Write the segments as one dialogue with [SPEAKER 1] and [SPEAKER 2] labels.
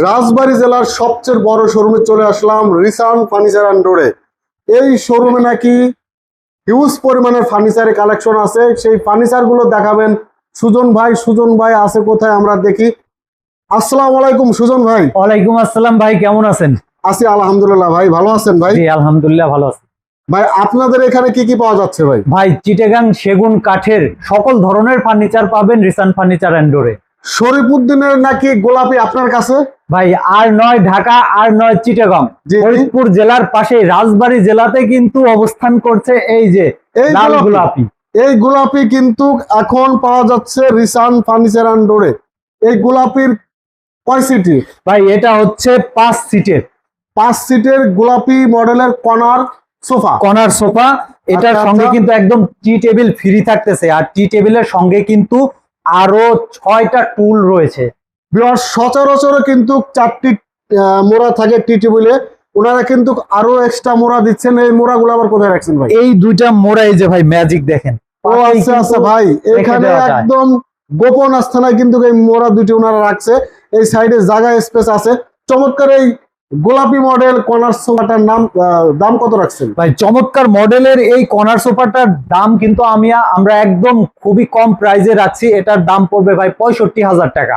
[SPEAKER 1] রাজবাড়ী জেলার সবচেয়ে বড় শোরুমে চলে আসলাম রিসান ফার্নিচার অ্যান্ড ডোরে। এই শোরুমে নাকি হিউজ পরিমাণের ফার্নিচারের কালেকশন আছে। সেই ফার্নিচারগুলো দেখাবেন। সুজন ভাই সুজন ভাই আছে কোথায় আমরা দেখি। আসসালামু আলাইকুম সুজন ভাই।
[SPEAKER 2] ওয়ালাইকুম আসসালাম ভাই কেমন আছেন?
[SPEAKER 1] আছি আলহামদুলিল্লাহ ভাই ভালো আছেন ভাই?
[SPEAKER 2] জি আলহামদুলিল্লাহ ভালো আছি।
[SPEAKER 1] ভাই আপনাদের এখানে কি কি পাওয়া যাচ্ছে ভাই?
[SPEAKER 2] ভাই চিটেগাং সেগুন কাঠের সকল ধরনের ফার্নিচার পাবেন রিসান ফার্নিচার অ্যান্ডোরে
[SPEAKER 1] শরীফুদ্দিনের নাকি গোলাপি আপনার কাছে?
[SPEAKER 2] ভাই আর নয় ঢাকা আর নয় চিটাগং। ফরিদপুর জেলার পাশে রাজবাড়ী জেলাতে কিন্তু অবস্থান করছে এই যে লাল
[SPEAKER 1] গোলাপি। এই গোলাপি কিন্তু এখন পাওয়া যাচ্ছে রিসান ফার্নিচার অ্যান্ড ডোরে। এই গোলাপির কয় সিটি
[SPEAKER 2] ভাই এটা হচ্ছে পাঁচ সিটের।
[SPEAKER 1] পাঁচ সিটের গোলাপি মডেলের কনার সোফা।
[SPEAKER 2] কনার সোফা এটার
[SPEAKER 1] আচ্ছা,
[SPEAKER 2] সঙ্গে
[SPEAKER 1] আচ্ছা।
[SPEAKER 2] কিন্তু একদম টি টেবিল ফ্রি থাকতেছে। আর টি টেবিলের সঙ্গে কিন্তু আরও ছয়টা টুল রয়েছে।
[SPEAKER 1] সচরাচর কিন্তু চারটি মোড়া থাকে টি টেবিলে ওনারা কিন্তু আরও এক্সট্রা মোড়া দিচ্ছেন। এই মোড়াগুলো আবার কোথায় রাখছেন ভাই?
[SPEAKER 2] এই দুইটা মোড়া এই যে ভাই ম্যাজিক দেখেন।
[SPEAKER 1] ও আচ্ছা আচ্ছা ভাই এখানে একদম গোপন আস্থানায় কিন্তু এই মোড়া দুটি ওনারা রাখছে। এই সাইডে জায়গা স্পেস আছে। চমৎকার এই গোলাপি মডেল কর্নার সোফাটার নাম দাম কত রাখছেন?
[SPEAKER 2] ভাই চমৎকার মডেলের এই কর্নার সোফাটার দাম কিন্তু আমি আমরা একদম খুবই কম প্রাইজে রাখছি। এটার দাম পড়বে ভাই পঁয়ষট্টি হাজার টাকা।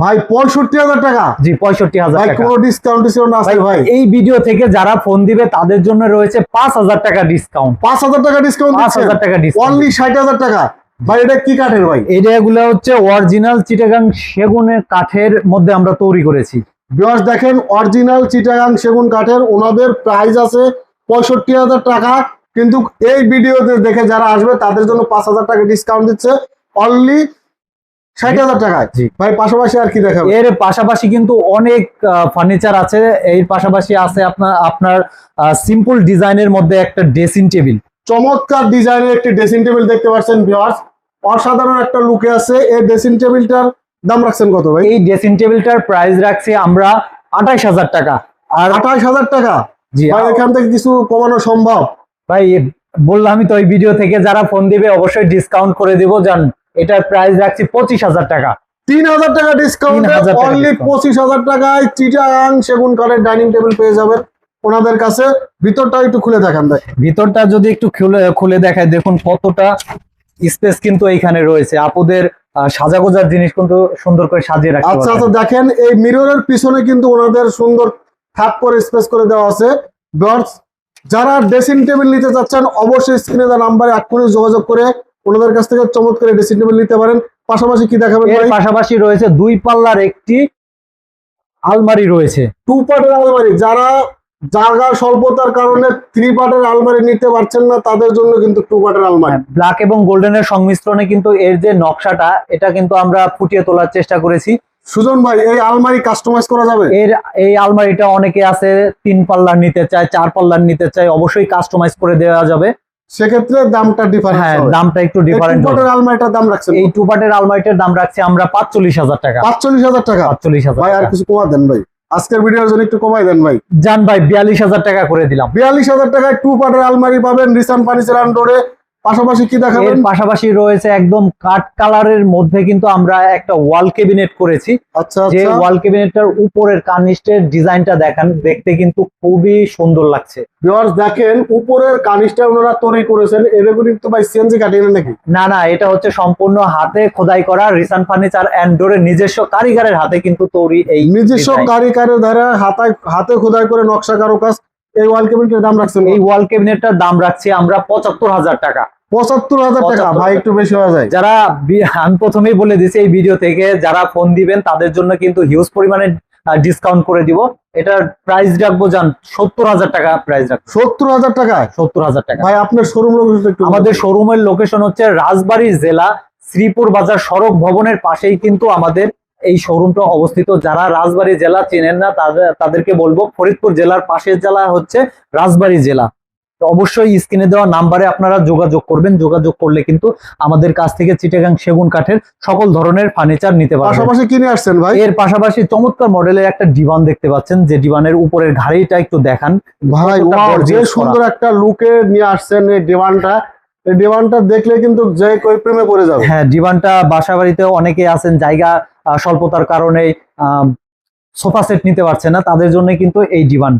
[SPEAKER 1] ভাই পঁয়ষট্টি হাজার টাকা।
[SPEAKER 2] জি পঁয়ষট্টি হাজার
[SPEAKER 1] ভাই
[SPEAKER 2] টাকা।
[SPEAKER 1] কোনো ডিসকাউন্ট ডিসকাউন্ট আছে
[SPEAKER 2] ভাই, এই ভিডিও থেকে যারা ফোন দিবে তাদের জন্য রয়েছে পাঁচ হাজার টাকা ডিসকাউন্ট
[SPEAKER 1] পাঁচ হাজার টাকা ডিসকাউন্ট
[SPEAKER 2] পাঁচ হাজার টাকা ডিসকাউন্ট
[SPEAKER 1] অনলি ষাট হাজার টাকা। ভাই এটা কি কাঠের ভাই?
[SPEAKER 2] এগুলো হচ্ছে অরিজিনাল চিটাগাং সেগুনের কাঠের মধ্যে আমরা তৈরি করেছি।
[SPEAKER 1] দেখেন অরিজিনাল চিটাগাং সেগুন কাঠের ওনাদের প্রাইস আছে পঁয়ষট্টি হাজার টাকা। কিন্তু এই ভিডিওতে দেখে যারা আসবে তাদের জন্য পাঁচ হাজার টাকা ডিসকাউন্ট দিচ্ছে। অনলি ষাট হাজার টাকায়। ভাই পাশাপাশি আর কি দেখাবে
[SPEAKER 2] এর পাশাপাশি কিন্তু অনেক ফার্নিচার আছে। এর পাশাপাশি আছে আপনার আপনার সিম্পল ডিজাইনের মধ্যে একটা ড্রেসিং টেবিল
[SPEAKER 1] চমৎকার ডিজাইনের একটি ড্রেসিং টেবিল দেখতে পাচ্ছেন অসাধারণ একটা লুকে আছে। এই ড্রেসিং টেবিলটার দাম রাখছেন কত ভাই?
[SPEAKER 2] এই ড্রেসিং টেবিলটার প্রাইস রাখছি আমরা আঠাইশ হাজার টাকা। আর
[SPEAKER 1] আঠাশ হাজার টাকা?
[SPEAKER 2] জি
[SPEAKER 1] ভাই এখান থেকে কিছু কমানো সম্ভব?
[SPEAKER 2] ভাই বললামই তো এই ভিডিও থেকে যারা ফোন দিবে অবশ্যই ডিসকাউন্ট করে দিব। জান এটার প্রাইস রাখছি পঁচিশ হাজার টাকা।
[SPEAKER 1] তিন হাজার টাকা ডিসকাউন্ট অনলি পঁচিশ হাজার টাকায় চিটাগাং সেগুন কাঠের ডাইনিং টেবিল পেয়ে যাবেন ওনাদের কাছে। ভিতরটা একটু খুলে দেখান ভাই।
[SPEAKER 2] ভিতরটা যদি একটু খুলে খুলে দেখায় দেখুন কতটা স্পেস কিন্তু এইখানে রয়েছে। আপুদের সাজাগোজার জিনিস কিন্তু সুন্দর করে সাজিয়ে রাখতে
[SPEAKER 1] আচ্ছা আচ্ছা দেখেন এই মিররের পিছনে কিন্তু ওনাদের সুন্দর থাক করে স্পেস করে দেওয়া আছে। যারা ড্রেসিং টেবিল নিতে চাচ্ছেন অবশ্যই স্ক্রিনে দেওয়া নাম্বারে এক্ষুনি যোগাযোগ করে ওনাদের কাছ থেকে চমৎকার ড্রেসিং টেবিল নিতে পারেন। পাশাপাশি কি দেখাবেন
[SPEAKER 2] এর পাশাপাশি রয়েছে দুই পাল্লার একটি আলমারি রয়েছে।
[SPEAKER 1] টু পার্টের আলমারি। যারা জায়গা স্বল্পতার কারণে থ্রি পার্টের আলমারি নিতে পারছেন না তাদের জন্য কিন্তু টু পার্টের আলমারি।
[SPEAKER 2] ব্ল্যাক এবং গোল্ডেনের সংমিশ্রণে কিন্তু এর যে নকশাটা এটা কিন্তু আমরা ফুটিয়ে তোলার চেষ্টা করেছি।
[SPEAKER 1] সুজন ভাই এই আলমারি কাস্টমাইজ করা যাবে?
[SPEAKER 2] এর এই আলমারিটা অনেকে আছে তিন পাল্লার নিতে চায় চার পাল্লার নিতে চায় অবশ্যই কাস্টমাইজ করে দেওয়া যাবে।
[SPEAKER 1] সেক্ষেত্রে দামটা ডিফারেন্স
[SPEAKER 2] হ্যাঁ দামটা একটু
[SPEAKER 1] টু
[SPEAKER 2] ডিফারেন্ট
[SPEAKER 1] পার্টের আলমারিটার দাম রাখছেন
[SPEAKER 2] এই টু পার্টের আলমারিটার দাম রাখছি আমরা পাঁচচল্লিশ হাজার টাকা।
[SPEAKER 1] পাঁচচল্লিশ হাজার টাকা?
[SPEAKER 2] পাঁচচল্লিশ হাজার
[SPEAKER 1] ভাই আর কিছু কমা দেন ভাই। আজকের ভিডিওর জন্য একটু কমাই দেন ভাই।
[SPEAKER 2] যান ভাই বিয়াল্লিশ হাজার টাকা করে দিলাম।
[SPEAKER 1] বিয়াল্লিশ হাজার টাকায় টু পার্টের আলমারি পাবেন রিসান ফার্নিচার আন্ডোরে পাশাপাশি কি দেখাবেন?
[SPEAKER 2] এর পাশাপাশি রয়েছে একদম কাঠ কালারের মধ্যে কিন্তু আমরা একটা ওয়াল কেবিনেট করেছি।
[SPEAKER 1] আচ্ছা
[SPEAKER 2] যে
[SPEAKER 1] আচ্ছা।
[SPEAKER 2] ওয়াল কেবিনেটটার উপরের কার্নিস্টের ডিজাইনটা দেখান দেখতে কিন্তু খুবই সুন্দর লাগছে।
[SPEAKER 1] ভিউয়ার্স দেখেন উপরের কানিসটা ওনারা তৈরি করেছেন। এরকম কিন্তু ভাই সিএনজি কাটিয়ে নাকি?
[SPEAKER 2] না না এটা হচ্ছে সম্পূর্ণ হাতে খোদাই করা রিসান ফার্নিচার অ্যান্ডোরের নিজস্ব কারিগরের হাতে কিন্তু তৈরি এই
[SPEAKER 1] নিজস্ব কারিগরের দ্বারা হাতায় হাতে খোদাই করে নকশা কারও কাজ এই ওয়াল কেবিলটার দাম রাখছেন
[SPEAKER 2] এই ওয়াল কেবিনেটটার দাম রাখছি আমরা পঁচাত্তর হাজার টাকা।
[SPEAKER 1] পঁচাত্তর হাজার টাকা।
[SPEAKER 2] 75,000
[SPEAKER 1] ভাই একটু বেশি হয়ে যায়।
[SPEAKER 2] যারা আমি প্রথমেই বলে দিছি এই ভিডিও থেকে যারা ফোন দিবেন তাদের জন্য কিন্তু হিউজ পরিমাণে ডিসকাউন্ট করে দিব। এটার প্রাইস রাখব যান সত্তর হাজার টাকা প্রাইস রাখব।
[SPEAKER 1] সত্তর হাজার টাকায়
[SPEAKER 2] সত্তর হাজার টাকা।
[SPEAKER 1] ভাই আপনার শোরুম লোকেশন
[SPEAKER 2] আমাদের শোরুমের লোকেশন হচ্ছে রাজবাড়ী জেলা শ্রীপুর বাজার সড়ক ভবনের পাশেই কিন্তু আমাদের এই শোরুমটা অবস্থিত। যারা রাজবাড়ী জেলা চেনেন না তাদের তাদেরকে বলব ফরিদপুর জেলার পাশের জেলা হচ্ছে রাজবাড়ী জেলা। তো অবশ্যই স্ক্রিনে দেওয়া নাম্বারে আপনারা যোগাযোগ করবেন। যোগাযোগ করলে কিন্তু আমাদের কাছ থেকে চিটাগাং সেগুন কাঠের সকল ধরনের ফার্নিচার নিতে পারবেন।
[SPEAKER 1] পাশাপাশি কিনে আসছেন ভাই?
[SPEAKER 2] এর পাশাপাশি চমৎকার মডেলের একটা ডিভান দেখতে পাচ্ছেন। যে ডিভানের উপরের ঘাড়িটা একটু দেখান।
[SPEAKER 1] ভাই যে সুন্দর একটা লুকে নিয়ে আসছেন এই এই ডিমান্ডটা দেখলে কিন্তু যে কই প্রেমে পড়ে যাবে।
[SPEAKER 2] হ্যাঁ ডিভানটা বাসা বাড়িতে অনেকে আছেন জায়গা স্বল্পতার কারণে সোফা সেট নিতে পারছে না। তাদের জন্য কিন্তু এই ডিমান্ড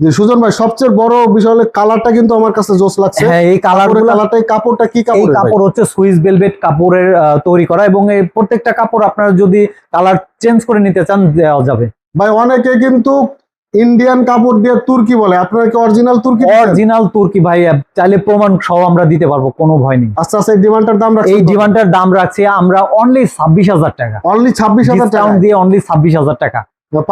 [SPEAKER 1] যে সুজন ভাই সবচেয়ে বড় বিষয় হলো কালারটা কিন্তু আমার কাছে জোস লাগছে।
[SPEAKER 2] হ্যাঁ এই কালার
[SPEAKER 1] কাপড়ের কালারটা এই কাপড়টা কি কাপড়
[SPEAKER 2] কাপড় হচ্ছে সুইস ভেলভেট কাপড়ের তৈরি করা এবং এই প্রত্যেকটা কাপড় আপনারা যদি কালার চেঞ্জ করে নিতে চান দেওয়া যাবে।
[SPEAKER 1] ভাই অনেকে কিন্তু ইন্ডিয়ান কাপড় দিয়ে তুর্কি বলে। আপনারা কি অরিজিনাল তুর্কি
[SPEAKER 2] অরিজিনাল তুর্কি ভাই চাইলে প্রমাণ সহ আমরা দিতে পারব কোনো ভয় নেই।
[SPEAKER 1] আচ্ছা আচ্ছা এই ডিমান্ডটার দাম
[SPEAKER 2] এই ডিমান্ডটার দাম রাখছি আমরা অনলি ছাব্বিশ হাজার টাকা।
[SPEAKER 1] অনলি ছাব্বিশ হাজার টাকা
[SPEAKER 2] দিয়ে অনলি ছাব্বিশ হাজার টাকা।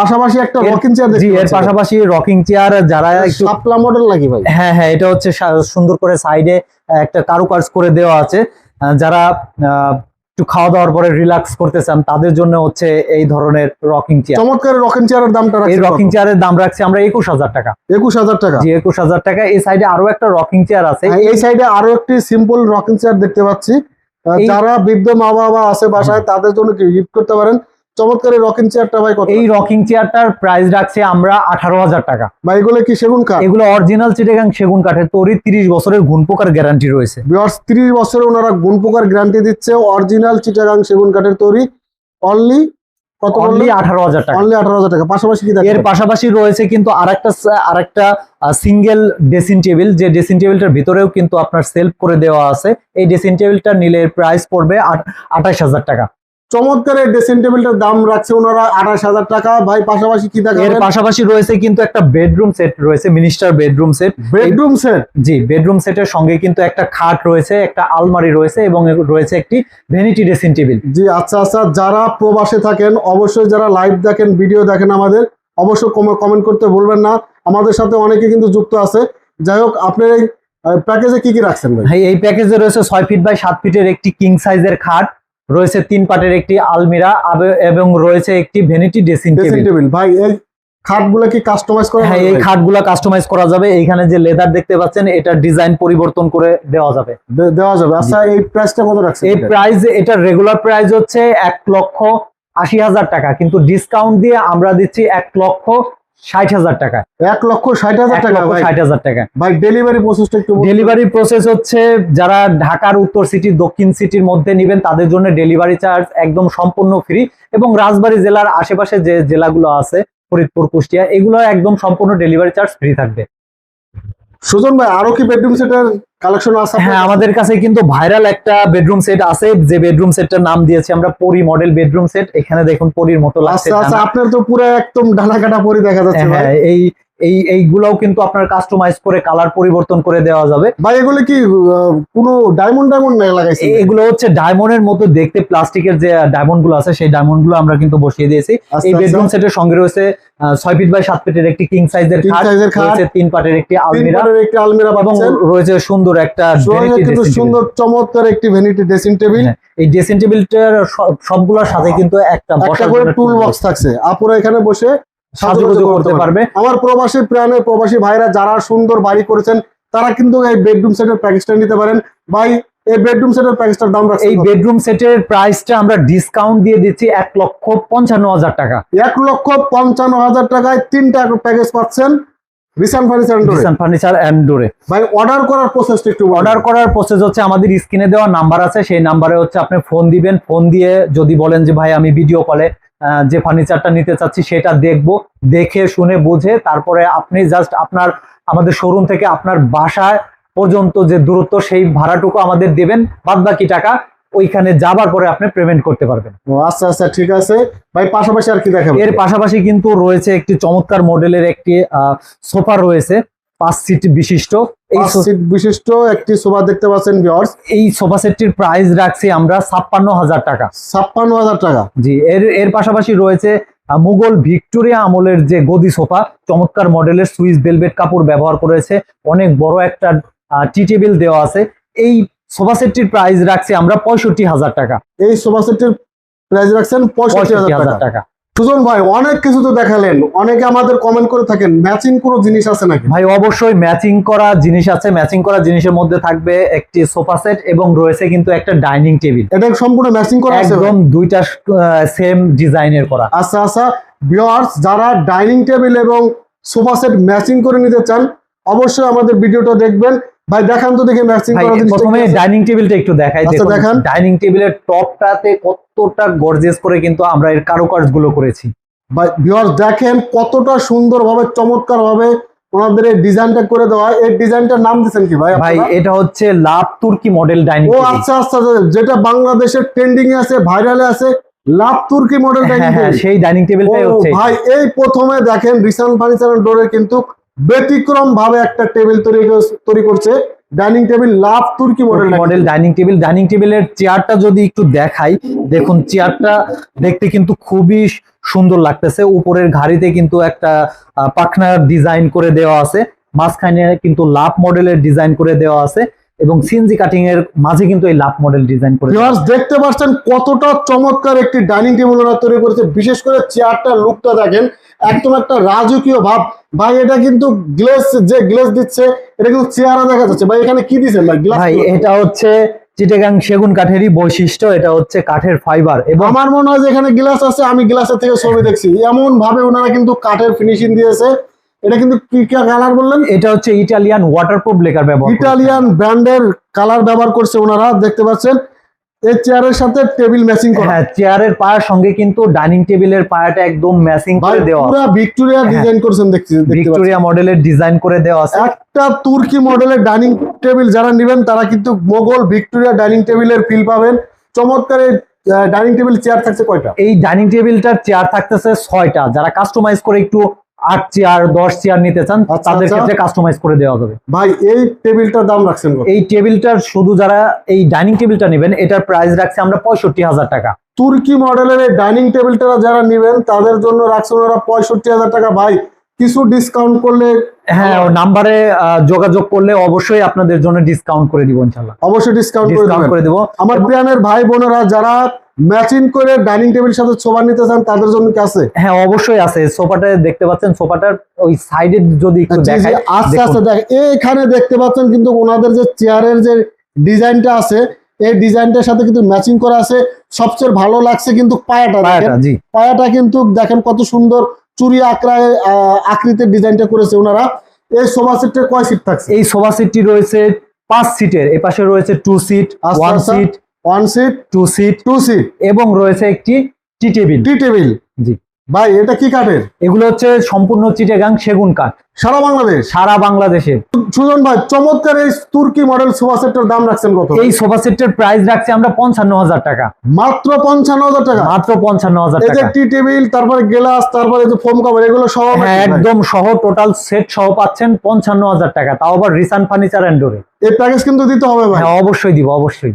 [SPEAKER 1] পাশাপাশি একটা রকিং চেয়ার
[SPEAKER 2] জি এর পাশাপাশি রকিং চেয়ার যারা একটু
[SPEAKER 1] শাপলা মডেল নাকি ভাই?
[SPEAKER 2] হ্যাঁ হ্যাঁ এটা হচ্ছে সুন্দর করে সাইডে একটা কারুকাজ করে দেওয়া আছে। যারা একটু খাওয়া দাওয়ার পরে রিল্যাক্স করতে চান তাদের জন্য হচ্ছে এই ধরনের রকিং চেয়ার
[SPEAKER 1] চমৎকার রকিং চেয়ারের দামটা
[SPEAKER 2] এই রকিং চেয়ারের দাম রাখছি আমরা একুশ হাজার টাকা।
[SPEAKER 1] একুশ হাজার টাকা?
[SPEAKER 2] জি একুশ হাজার টাকা। এই সাইডে আরও একটা রকিং চেয়ার আছে।
[SPEAKER 1] হ্যাঁ, এই সাইডে আরও একটি সিম্পল রকিং চেয়ার দেখতে পাচ্ছি। যারা বৃদ্ধ মা বাবা আছে বাসায় তাদের জন্য গিফট করতে পারেন? চমৎকার রকিং চেয়ারটা ভাই কত?
[SPEAKER 2] এই রকিং চেয়ারটার প্রাইস রাখছি আমরা আঠারো হাজার টাকা।
[SPEAKER 1] বা এগুলো কি সেগুন কাঠ?
[SPEAKER 2] এগুলো অরিজিনাল চিটেগাং সেগুন কাঠের তৈরি তিরিশ বছরের ঘুন পোকার গ্যারান্টি রয়েছে।
[SPEAKER 1] তিরিশ বছরে ওনারা গুণ পোকার গ্যারান্টি দিচ্ছে অরিজিনাল চিটাগাং সেগুন কাঠের তৈরি অনলি কত
[SPEAKER 2] অনলি আঠারো হাজার টাকা।
[SPEAKER 1] অনলি আঠারো হাজার টাকা। পাশাপাশি কি
[SPEAKER 2] এর পাশাপাশি রয়েছে কিন্তু আরেকটা আরেকটা সিঙ্গেল ড্রেসিং টেবিল যে ড্রেসিং টেবিলটার ভিতরেও কিন্তু আপনার সেলফ করে দেওয়া আছে। এই ড্রেসিং টেবিলটা নিলে প্রাইস পড়বে আঠাশ হাজার টাকা।
[SPEAKER 1] চমৎকার এই ড্রেসিং টেবিলটার দাম রাখছে ওনারা আঠাশ হাজার টাকা। ভাই পাশাপাশি কি
[SPEAKER 2] এর পাশাপাশি রয়েছে কিন্তু একটা বেডরুম সেট রয়েছে minister bedroom set
[SPEAKER 1] bedroom set
[SPEAKER 2] জি বেডরুম সেটের সঙ্গে কিন্তু একটা খাট রয়েছে একটা আলমারি রয়েছে এবং রয়েছে একটি ভ্যানিটি ড্রেসিং টেবিল
[SPEAKER 1] জি আচ্ছা আচ্ছা যারা প্রবাসে থাকেন অবশ্যই যারা লাইভ দেখেন ভিডিও দেখেন আমাদের অবশ্যই কমেন্ট করতে ভুলবেন না। আমাদের সাথে অনেকে কিন্তু যুক্ত আছে। যাই হোক আপনার এই প্যাকেজে কি কি রাখছেন ভাই?
[SPEAKER 2] এই প্যাকেজে রয়েছে ছয় ফিট বাই সাত ফিটের একটি কিং সাইজের খাট। রয়েছে তিন পাটের একটি আলমিরা এবং রয়েছে একটি ভ্যানিটি ড্রেসিং টেবিল।
[SPEAKER 1] ভাই এই খাটগুলো কি কাস্টমাইজ করা
[SPEAKER 2] হ্যাঁ এই? খাটগুলা কাস্টমাইজ করা যাবে। এইখানে যে লেদার দেখতে পাচ্ছেন এটা ডিজাইন পরিবর্তন করে দেওয়া যাবে।
[SPEAKER 1] দেওয়া যাবে। আচ্ছা এই প্রাইসটা কত রাখছেন?
[SPEAKER 2] এই প্রাইস এটার রেগুলার প্রাইস হচ্ছে এক লক্ষ আশি হাজার টাকা। কিন্তু ডিসকাউন্ট দিয়ে আমরা দিচ্ছি এক লক্ষ ষাট হাজার টাকা।
[SPEAKER 1] এক লক্ষ ষাট হাজার টাকা
[SPEAKER 2] ষাট হাজার টাকা।
[SPEAKER 1] ভাই ডেলিভারি প্রসেসটা একটু
[SPEAKER 2] ডেলিভারি প্রসেস হচ্ছে যারা ঢাকার উত্তর সিটি দক্ষিণ সিটির মধ্যে নেবেন তাদের জন্য ডেলিভারি চার্জ একদম সম্পূর্ণ ফ্রি এবং রাজবাড়ী জেলার আশেপাশে যে জেলাগুলো আছে ফরিদপুর কুষ্টিয়া এগুলো একদম সম্পূর্ণ ডেলিভারি চার্জ ফ্রি থাকবে।
[SPEAKER 1] সুজন ভাই আরও কি বেডরুম সেটের কালেকশন আছে
[SPEAKER 2] হ্যাঁ আমাদের কাছে কিন্তু ভাইরাল একটা বেডরুম সেট আছে। যে বেডরুম সেটটার নাম দিয়েছি আমরা পরি মডেল বেডরুম সেট এখানে দেখুন পরির মতো লাগছে
[SPEAKER 1] আচ্ছা আচ্ছা আপনার তো পুরো একদম ডানা কাটা পরি দেখা যাচ্ছে ভাই।
[SPEAKER 2] হ্যাঁ এই এই এইগুলাও কিন্তু আপনার কাস্টমাইজ করে কালার পরিবর্তন করে দেওয়া যাবে।
[SPEAKER 1] ভাই এগুলো কি কোনো ডায়মন্ড ডায়মন্ড লাগাইছে
[SPEAKER 2] এ- এগুলো হচ্ছে ডায়মন্ডের মতো দেখতে প্লাস্টিকের যে ডায়মন্ডগুলো আছে সেই ডায়মন্ডগুলো আমরা কিন্তু বসিয়ে দিয়েছি।
[SPEAKER 1] আচ্ছা,
[SPEAKER 2] এই
[SPEAKER 1] আচ্ছা।
[SPEAKER 2] বেডরুম সেটের সঙ্গে রয়েছে ছয় ফিট বাই সাত ফিটের একটি কিং সাইজের। রয়েছে তিন পাটের একটি আলমিরা।
[SPEAKER 1] একটি আলমিরা
[SPEAKER 2] এবং রয়েছে সুন্দর একটা
[SPEAKER 1] সুন্দর চমৎকার একটি ভ্যানিটি ড্রেসিং টেবিল
[SPEAKER 2] এই ড্রেসিং টেবিলটার সব- সবগুলোর সাথে কিন্তু একটা বসার
[SPEAKER 1] করে টুল বক্স থাকছে। আপুরা এখানে বসে
[SPEAKER 2] সাজুগুজু করতে পারবে।
[SPEAKER 1] আমার প্রবাসী প্রাণে প্রবাসী ভাইরা যারা সুন্দর বাড়ি করেছেন তারা কিন্তু এই বেডরুম সেটের প্যাকেজটা নিতে পারেন। ভাই এই বেডরুম সেটের প্যাকেজটার দাম রাখছে
[SPEAKER 2] এই বেডরুম সেটের প্রাইসটা আমরা ডিসকাউন্ট দিয়ে দিচ্ছি এক লক্ষ পঞ্চান্ন হাজার টাকা।
[SPEAKER 1] এক লক্ষ পঞ্চান্ন হাজার টাকায় তিনটা প্যাকেজ পাচ্ছেন রিসান ফার্নিচার
[SPEAKER 2] ফার্নিচার ডোরে
[SPEAKER 1] ভাই অর্ডার করার প্রসেসটা একটু
[SPEAKER 2] অর্ডার করার প্রসেস হচ্ছে আমাদের স্ক্রিনে দেওয়া নাম্বার আছে সেই নাম্বারে হচ্ছে আপনি ফোন দিবেন। ফোন দিয়ে যদি বলেন যে ভাই আমি ভিডিও কলে যে ফার্নিচারটা নিতে চাচ্ছি সেটা দেখব দেখে শুনে বুঝে তারপরে আপনি জাস্ট আপনার আমাদের শোরুম থেকে আপনার বাসায় পর্যন্ত যে দূরত্ব সেই ভাড়াটুকু আমাদের দেবেন বাদ বাকি টাকা ওইখানে যাবার পরে আপনি পেমেন্ট করতে পারবেন।
[SPEAKER 1] আচ্ছা আচ্ছা ঠিক আছে। ভাই পাশাপাশি আর কি দেখাবো?
[SPEAKER 2] এর পাশাপাশি কিন্তু রয়েছে একটি চমৎকার মডেলের একটি সোফা রয়েছে। পাঁচ সিট বিশিষ্ট। এই
[SPEAKER 1] সিট বিশিষ্ট একটি সোফা দেখতে পাচ্ছেন ভিউয়ার্স
[SPEAKER 2] এই সোফা সেটটির প্রাইস রাখছি আমরা ছাপ্পান্ন হাজার টাকা।
[SPEAKER 1] ছাপ্পান্ন হাজার টাকা।
[SPEAKER 2] জি এর এর পাশাপাশি রয়েছে মুঘল ভিক্টোরিয়া আমলের যে গদি সোফা চমৎকার মডেলের সুইস ভেলভেট কাপড় ব্যবহার করেছে। অনেক বড় একটা টি টেবিল দেওয়া আছে। এই সোফা সেটটির প্রাইস রাখছি আমরা পঁয়ষট্টি হাজার টাকা।
[SPEAKER 1] এই সোফা সেটের প্রাইস রাখছেন পঁয়ষট্টি হাজার টাকা। সুজন ভাই অনেক কিছু তো দেখালেন। অনেকে আমাদের কমেন্ট করে থাকেন ম্যাচিং কোনো জিনিস আছে নাকি?
[SPEAKER 2] ভাই অবশ্যই ম্যাচিং করা জিনিস আছে। ম্যাচিং করা জিনিসের মধ্যে থাকবে একটি সোফা সেট এবং রয়েছে কিন্তু একটা ডাইনিং টেবিল
[SPEAKER 1] এটা সম্পূর্ণ ম্যাচিং করা আছে?
[SPEAKER 2] একদম দুইটা সেম ডিজাইনের করা।
[SPEAKER 1] আচ্ছা আচ্ছা। ভিউয়ার্স যারা ডাইনিং টেবিল এবং সোফা সেট ম্যাচিং করে নিতে চান অবশ্যই আমাদের ভিডিওটা দেখবেন। ভাই দেখান তো দেখে ম্যাচিং
[SPEAKER 2] ভাই
[SPEAKER 1] করা জিনিসটা
[SPEAKER 2] প্রথমে ডাইনিং টেবিলটা একটু দেখাই
[SPEAKER 1] দেখান।
[SPEAKER 2] ডাইনিং টেবিলের টপটাতে কতটা গর্জিয়াস করে কিন্তু আমরা এর কারুকাজগুলো করেছি
[SPEAKER 1] ভিউয়ার্স দেখেন কতটা সুন্দরভাবে চমৎকারভাবে ওনাদের এই ডিজাইনটা করে দেওয়া। এই ডিজাইনটার নাম দিচ্ছেন কি ভাই
[SPEAKER 2] ভাই এটা হচ্ছে লাভ তুর্কি মডেল ডাইনিং
[SPEAKER 1] ও আচ্ছা আচ্ছা আচ্ছা, যেটা বাংলাদেশের ট্রেন্ডিং এ আছে ভাইরালে আছে লাভ তুর্কি মডেল
[SPEAKER 2] হ্যাঁ হ্যাঁ সেই ডাইনিং টেবিলটাই হচ্ছে।
[SPEAKER 1] ভাই এই প্রথমে দেখেন রিসান ফার্নিচার এন্ড ডোরে কিন্তু ব্যতিক্রম ভাবে একটা টেবিল তৈরি তৈরি করছে। ডাইনিং টেবিল লাভ তুর্কি model
[SPEAKER 2] model dining table dining টেবিলের চেয়ারটা যদি একটু দেখাই দেখুন চেয়ারটা দেখতে কিন্তু খুবই সুন্দর লাগতেছে। উপরের ঘাড়িতে কিন্তু একটা পাখনার ডিজাইন করে দেওয়া আছে। মাঝখানে কিন্তু লাভ মডেলের ডিজাইন করে দেওয়া আছে। এবং সিএনজি কাটিং এর মাঝে কিন্তু এই লাভ মডেল ডিজাইন করে
[SPEAKER 1] ভিউয়ার্স দেখতে পাচ্ছেন কতটা চমৎকার একটি ডাইনিং টেবিল ওরা তৈরি করেছে। বিশেষ করে চেয়ারটা লুকটা দেখেন একদম একটা রাজকীয় ভাব। ভাই এটা কিন্তু গ্লেস যে গ্লেস দিচ্ছে এটা কিন্তু চেয়ারে দেখা যাচ্ছে। ভাই এখানে কি দিচ্ছেন ভাই? গ্লাস
[SPEAKER 2] ভাই এটা হচ্ছে চিটেগাং সেগুন কাঠেরই বৈশিষ্ট্য এটা হচ্ছে কাঠের ফাইবার এবং
[SPEAKER 1] আমার মনে হয় যে এখানে গ্লাস আছে আমি গ্লাসের থেকে ছবি দেখছি। এমন ভাবে ওনারা কিন্তু কাঠের ফিনিশিং দিয়েছে। এটা কিন্তু কি কালার বললেন?
[SPEAKER 2] এটা হচ্ছে ইটালিয়ান ওয়াটারপ্রুফ লেকার ব্যবহার
[SPEAKER 1] ইটালিয়ান ব্র্যান্ডের কালার ব্যবহার করছে ওনারা দেখতে পাচ্ছেন। এই চেয়ারের সাথে টেবিল ম্যাচিং করা।
[SPEAKER 2] হ্যাঁ চেয়ারের পায়ের সঙ্গে কিন্তু ডাইনিং টেবিলের পায়াটা একদম ম্যাচিং করে দেওয়া
[SPEAKER 1] পুরো ভিক্টোরিয়া। ডিজাইন করছেন দেখছি
[SPEAKER 2] ভিক্টোরিয়া মডেলের ডিজাইন করে দেওয়া আছে।
[SPEAKER 1] একটা তুর্কি মডেলের ডাইনিং টেবিল যারা নেবেন তারা কিন্তু মোগল ভিক্টোরিয়া ডাইনিং টেবিলের ফিল পাবেন। চমৎকার ডাইনিং টেবিল চেয়ার থাকছে কয়টা?
[SPEAKER 2] এই ডাইনিং টেবিলটার চেয়ার থাকতেছে ছয়টা। যারা কাস্টমাইজ করে একটু আট চেয়ার দশ চেয়ার নিতে চান
[SPEAKER 1] আচ্ছা,
[SPEAKER 2] তাদের
[SPEAKER 1] আচ্ছা।
[SPEAKER 2] ক্ষেত্রে কাস্টমাইজ করে দেওয়া যাবে
[SPEAKER 1] ভাই এই টেবিলটার দাম রাখছেন
[SPEAKER 2] এই টেবিলটার শুধু যারা এই ডাইনিং টেবিলটা নেবেন এটার প্রাইস রাখছে আমরা পঁয়ষট্টি হাজার টাকা।
[SPEAKER 1] তুর্কি মডেলের এই ডাইনিং টেবিলটা যারা নেবেন তাদের জন্য রাখছেন ওরা পঁয়ষট্টি হাজার টাকা। ভাই কিছু ডিসকাউন্ট করলে
[SPEAKER 2] হ্যাঁ নাম্বারে যোগাযোগ করলে অবশ্যই আপনাদের জন্য ডিসকাউন্ট করে দিব ইনশাল্লাহ
[SPEAKER 1] অবশ্যই ডিসকাউন্ট করে
[SPEAKER 2] ডিসকাউন্ট করে দিব।
[SPEAKER 1] আমার প্রিয়ানের ভাই বোনেরা যারা ম্যাচিং করে ডাইনিং টেবিল সাথে সোফা নিতে চান তাদের জন্য কি আছে?
[SPEAKER 2] হ্যাঁ অবশ্যই আছে। সোফাটা দেখতে পাচ্ছেন সোফাটার ওই সাইডে যদি একটু দেখাই
[SPEAKER 1] আস্তে
[SPEAKER 2] দেখুন।
[SPEAKER 1] আস্তে দেখ এইখানে দেখতে পাচ্ছেন কিন্তু ওনাদের যে চেয়ারের যে ডিজাইনটা আছে এই ডিজাইনটার সাথে কিন্তু ম্যাচিং করা আছে। সবচেয়ে ভালো লাগছে কিন্তু পায়াটা
[SPEAKER 2] পায়াটা
[SPEAKER 1] কিন্তু দেখেন কত সুন্দর চুরি আঁকড়ায় আহ, আকৃতির ডিজাইনটা করেছে ওনারা। এই সোফা সেটে কয় সিট থাকছে?
[SPEAKER 2] এই সোফা সিটটি রয়েছে পাঁচ সিটের এ পাশে রয়েছে two seat one. Seat
[SPEAKER 1] one seat
[SPEAKER 2] two seat
[SPEAKER 1] two seat
[SPEAKER 2] এবং রয়েছে একটি টি টেবিল।
[SPEAKER 1] টি টেবিল।
[SPEAKER 2] জি।
[SPEAKER 1] ভাই এটা কি কাঠের?
[SPEAKER 2] এগুলো হচ্ছে সম্পূর্ণ চিটেগাং সেগুন কাঠ।
[SPEAKER 1] সারা বাংলাদেশ?
[SPEAKER 2] সারা বাংলাদেশে।
[SPEAKER 1] সুজন ভাই চমৎকার এই তুর্কি মডেল সোফা সেটের দাম রাখছেন কত?
[SPEAKER 2] এই সোফা সেটের প্রাইস রাখছে আমরা পঞ্চান্ন হাজার টাকা।
[SPEAKER 1] মাত্র পঞ্চান্ন হাজার টাকা?
[SPEAKER 2] মাত্র পঞ্চান্ন হাজার টাকা।
[SPEAKER 1] টি টেবিল তারপরে গ্লাস তারপরে যে ফোম কভার এগুলো সব
[SPEAKER 2] হ্যাঁ একদম সহ টোটাল সেট সহ পাচ্ছেন পঞ্চান্ন হাজার টাকা। তাও আবার রিসান ফার্নিচার অ্যান্ড ডোরে
[SPEAKER 1] এই প্যাকেজ কিন্তু দিতে হবে ভাই।
[SPEAKER 2] হ্যাঁ অবশ্যই দিব অবশ্যই।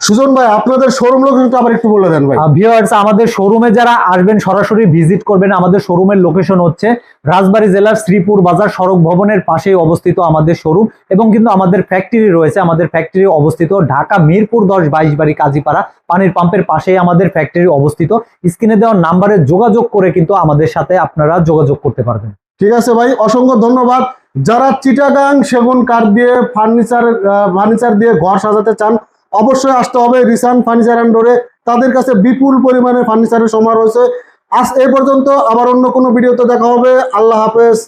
[SPEAKER 1] সুজন ভাই আপনাদের শোরুম লোকেশনটা আবার একটু বলে দেন ভাই।
[SPEAKER 2] ভিউয়ার্স আমাদের শোরুমে যারা আসবেন সরাসরি ভিজিট করবেন আমাদের শোরুমের লোকেশন হচ্ছে রাজবাড়ী জেলার শ্রীপুর বাজার সড়ক ভবনের পাশেই অবস্থিত আমাদের শোরুম এবং কিন্তু আমাদের ফ্যাক্টরি রয়েছে। আমাদের ফ্যাক্টরি অবস্থিত ঢাকা মিরপুর দশ বাইশ বাড়ি কাজীপাড়া পানির পাম্পের পাশেই আমাদের ফ্যাক্টরি অবস্থিত। স্ক্রিনে দেওয়া নাম্বারে যোগাযোগ করে কিন্তু আমাদের সাথে আপনারা যোগাযোগ করতে পারবেন।
[SPEAKER 1] ঠিক আছে ভাই অসংখ্য ধন্যবাদ। যারা চিটাগাং সেগুন কাঠ দিয়ে ফার্নিচার ফার্নিচার দিয়ে ঘর সাজাতে চান অবশ্যই আসতে হবে রিসান ফার্নিচার অ্যান্ড ডোরে তাদের কাছে বিপুল পরিমাণে ফার্নিচারের সময় রয়েছে। আজ এ পর্যন্ত আবার অন্য কোনো ভিডিওতে দেখা হবে। আল্লাহ হাফেজ।